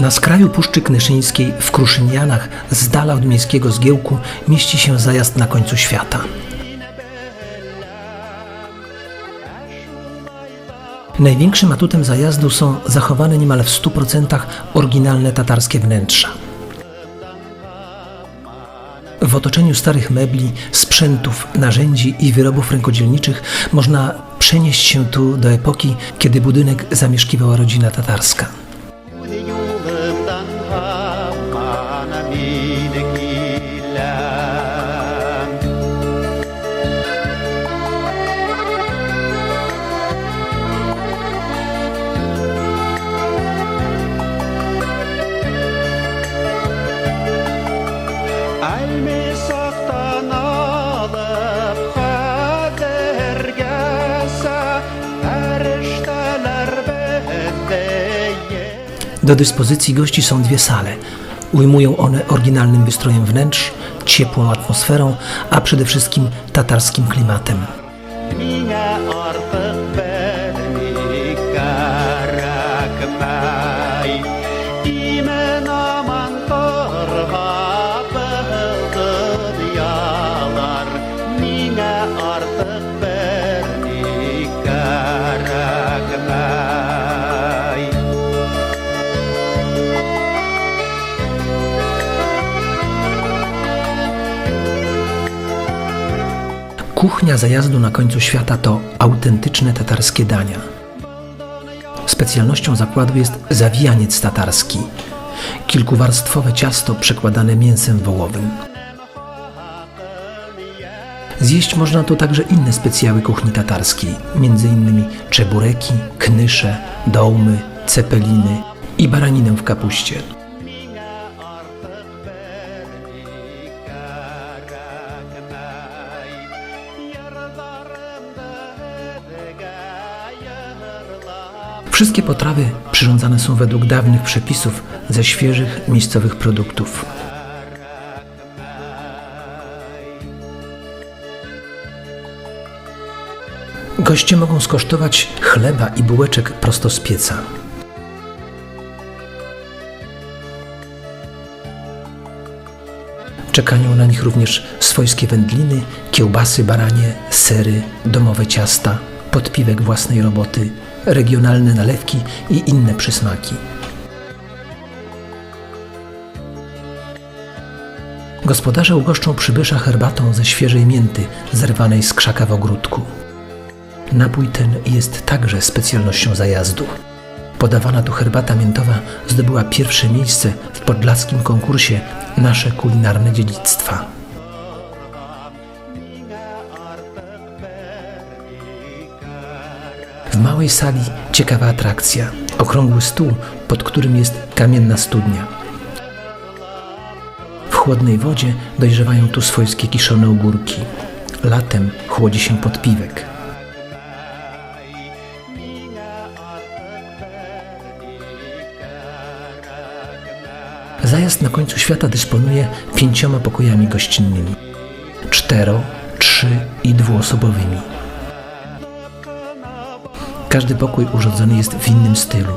Na skraju Puszczy Knyszyńskiej w Kruszynianach, z dala od miejskiego zgiełku, mieści się zajazd na końcu świata. Największym atutem zajazdu są zachowane niemal w 100% oryginalne tatarskie wnętrza. W otoczeniu starych mebli, sprzętów, narzędzi i wyrobów rękodzielniczych można przenieść się tu do epoki, kiedy budynek zamieszkiwała rodzina tatarska. Do dyspozycji gości są dwie sale. Ujmują one oryginalnym wystrojem wnętrz, ciepłą atmosferą, a przede wszystkim tatarskim klimatem. Kuchnia zajazdu na końcu świata to autentyczne tatarskie dania. Specjalnością zakładu jest zawijaniec tatarski, kilkuwarstwowe ciasto przekładane mięsem wołowym. Zjeść można tu także inne specjały kuchni tatarskiej, m.in. czebureki, knysze, dołmy, cepeliny i baraninę w kapuście. Wszystkie potrawy przyrządzane są według dawnych przepisów ze świeżych, miejscowych produktów. Goście mogą skosztować chleba i bułeczek prosto z pieca. Czekają na nich również swojskie wędliny, kiełbasy baranie, sery, domowe ciasta, podpiwek własnej roboty, regionalne nalewki i inne przysmaki. Gospodarze ugoszczą przybysza herbatą ze świeżej mięty zerwanej z krzaka w ogródku. Napój ten jest także specjalnością zajazdu. Podawana tu herbata miętowa zdobyła pierwsze miejsce w podlaskim konkursie Nasze kulinarne dziedzictwa. W małej sali ciekawa atrakcja. Okrągły stół, pod którym jest kamienna studnia. W chłodnej wodzie dojrzewają tu swojskie kiszone ogórki. Latem chłodzi się podpiwek. Zajazd na końcu świata dysponuje pięcioma pokojami gościnnymi. Cztero, trzy i dwuosobowymi. Każdy pokój urządzony jest w innym stylu.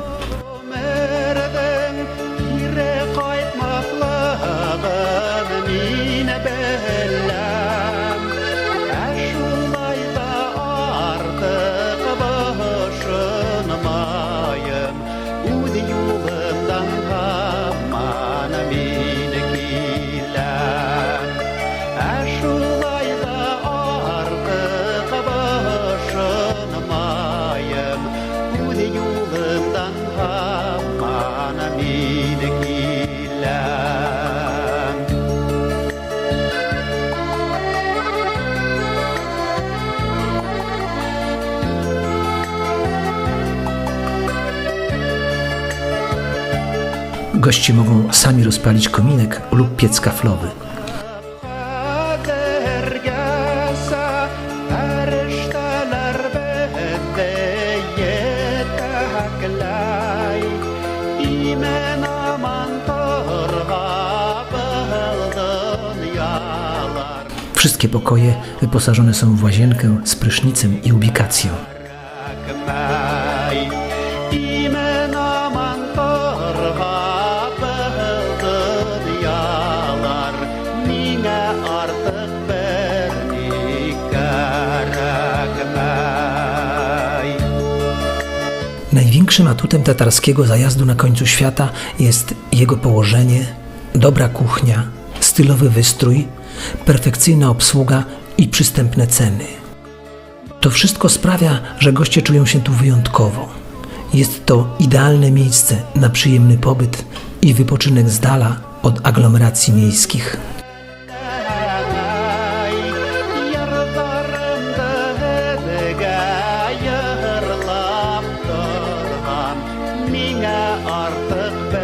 Goście mogą sami rozpalić kominek lub piec kaflowy. Wszystkie pokoje wyposażone są w łazienkę z prysznicem i ubikacją. Największym atutem tatarskiego zajazdu na końcu świata jest jego położenie, dobra kuchnia, stylowy wystrój, perfekcyjna obsługa i przystępne ceny. To wszystko sprawia, że goście czują się tu wyjątkowo. Jest to idealne miejsce na przyjemny pobyt i wypoczynek z dala od aglomeracji miejskich. artık ben.